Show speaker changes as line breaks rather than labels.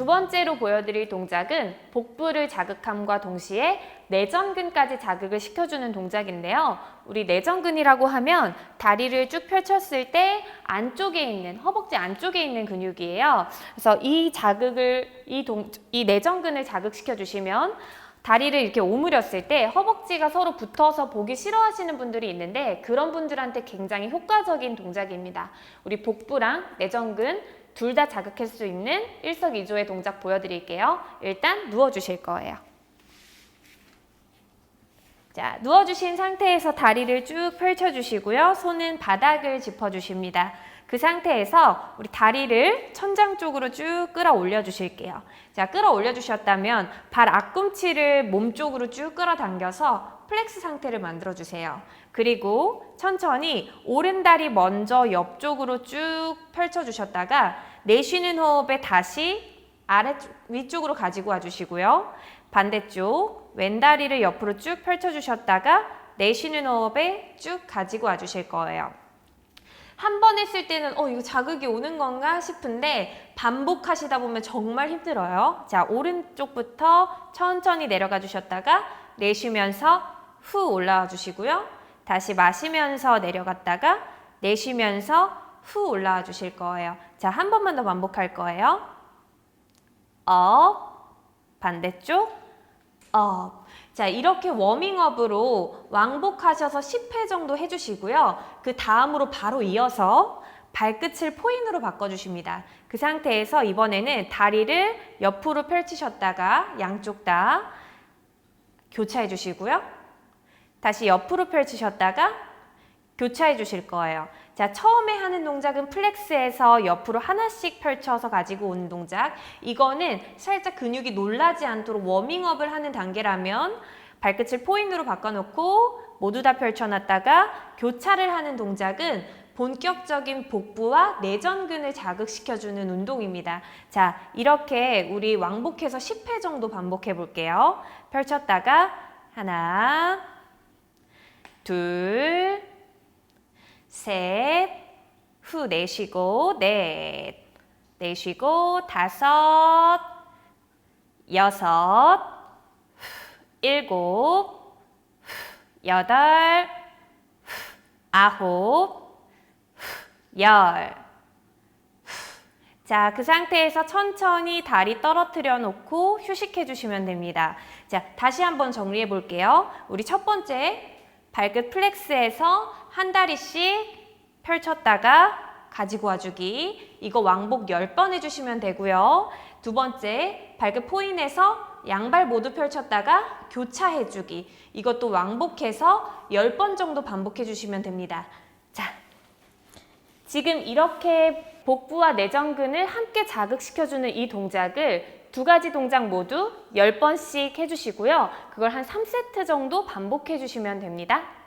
두 번째로 보여드릴 동작은 복부를 자극함과 동시에 내전근까지 자극을 시켜주는 동작인데요. 우리 내전근이라고 하면 다리를 쭉 펼쳤을 때 안쪽에 있는 허벅지 안쪽에 있는 근육이에요. 그래서 이 자극을 이, 동, 이 내전근을 자극시켜 주시면 다리를 이렇게 오므렸을 때 허벅지가 서로 붙어서 보기 싫어하시는 분들이 있는데 그런 분들한테 굉장히 효과적인 동작입니다. 우리 복부랑 내전근 둘 다 자극할 수 있는 일석이조의 동작 보여드릴게요. 일단 누워주실 거예요. 자, 누워주신 상태에서 다리를 쭉 펼쳐주시고요. 손은 바닥을 짚어주십니다. 그 상태에서 우리 다리를 천장 쪽으로 쭉 끌어올려 주실게요. 자, 끌어올려 주셨다면 발 앞꿈치를 몸 쪽으로 쭉 끌어당겨서 플렉스 상태를 만들어 주세요. 그리고 천천히 오른 다리 먼저 옆쪽으로 쭉 펼쳐 주셨다가 내쉬는 호흡에 다시 아래쪽 위쪽으로 가지고 와 주시고요. 반대쪽 왼다리를 옆으로 쭉 펼쳐 주셨다가 내쉬는 호흡에 쭉 가지고 와 주실 거예요. 한 번 했을 때는 어 이거 자극이 오는 건가 싶은데 반복하시다 보면 정말 힘들어요. 자 오른쪽부터 천천히 내려가 주셨다가 내쉬면서 후 올라와 주시고요. 다시 마시면서 내려갔다가 내쉬면서 후 올라와 주실 거예요. 자 한 번만 더 반복할 거예요. 업 반대쪽 업. 자, 이렇게 워밍업으로 왕복하셔서 10회 정도 해주시고요. 그 다음으로 바로 이어서 발끝을 포인으로 바꿔주십니다. 그 상태에서 이번에는 다리를 옆으로 펼치셨다가 양쪽 다 교차해 주시고요. 다시 옆으로 펼치셨다가 교차해 주실 거예요. 자, 처음에 하는 동작은 플렉스에서 옆으로 하나씩 펼쳐서 가지고 오는 동작. 이거는 살짝 근육이 놀라지 않도록 워밍업을 하는 단계라면 발끝을 포인으로 바꿔놓고 모두 다 펼쳐놨다가 교차를 하는 동작은 본격적인 복부와 내전근을 자극시켜주는 운동입니다. 자, 이렇게 우리 왕복해서 10회 정도 반복해 볼게요. 펼쳤다가 하나, 둘, 셋, 후 내쉬고 넷, 내쉬고 다섯, 여섯, 후, 일곱, 후, 여덟, 후, 아홉, 후, 열. 자, 그 상태에서 천천히 다리 떨어뜨려 놓고 휴식해 주시면 됩니다. 자, 다시 한번 정리해 볼게요. 우리 첫 번째 발끝 플렉스에서 한 다리씩 펼쳤다가 가지고 와주기. 이거 왕복 10번 해주시면 되고요. 두 번째, 발끝 포인에서 양발 모두 펼쳤다가 교차해주기. 이것도 왕복해서 10번 정도 반복해 주시면 됩니다. 자, 지금 이렇게 복부와 내전근을 함께 자극시켜주는 이 동작을 두 가지 동작 모두 10번씩 해주시고요. 그걸 한 3세트 정도 반복해 주시면 됩니다.